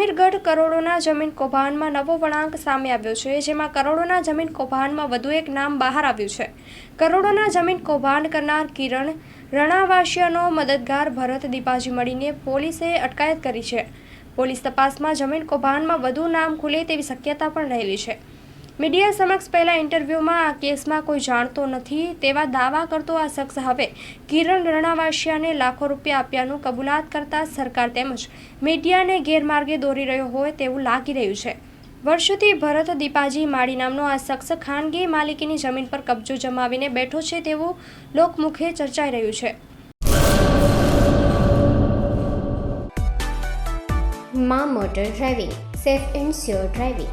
સમીરગઢ કરોડોના જમીન કૌભાંડમાં નવો વળાંક સામે આવ્યો છે, જેમાં કરોડોના જમીન કૌભાંડમાં વધુ એક નામ બહાર આવ્યું છે. કરોડોના જમીન કૌભાંડ કરનાર કિરણ રણાવાશિયાનો મદદગાર ભરત દીપાજી મળીને પોલીસે અટકાયત કરી છે. પોલીસ તપાસમાં જમીન કૌભાંડમાં વધુ નામ ખુલે તેવી શક્યતા પણ રહેલી છે. મીડિયા સમક્ષ પહેલા ઇન્ટરવ્યૂમાં આ કેસમાં કોઈ જાણતો નથી તેવા દાવા કરતો આ શખ્સ હવે કિરણ રણાવાસિયાને લાખો રૂપિયા આપ્યાનું કબૂલાત કરતા સરકાર તેમજ મીડિયાને ગેરમાર્ગે દોરી રહ્યો હોય તેવું લાગી રહ્યું છે. વર્ષોથી ભરત દીપાજી માળી નામનો આ શખ્સ ખાનગી માલિકીની જમીન પર કબજો જમાવીને બેઠો છે તેવું લોકમુખે ચર્ચાઈ રહ્યું છે. મા motor driving, safe and sure driving.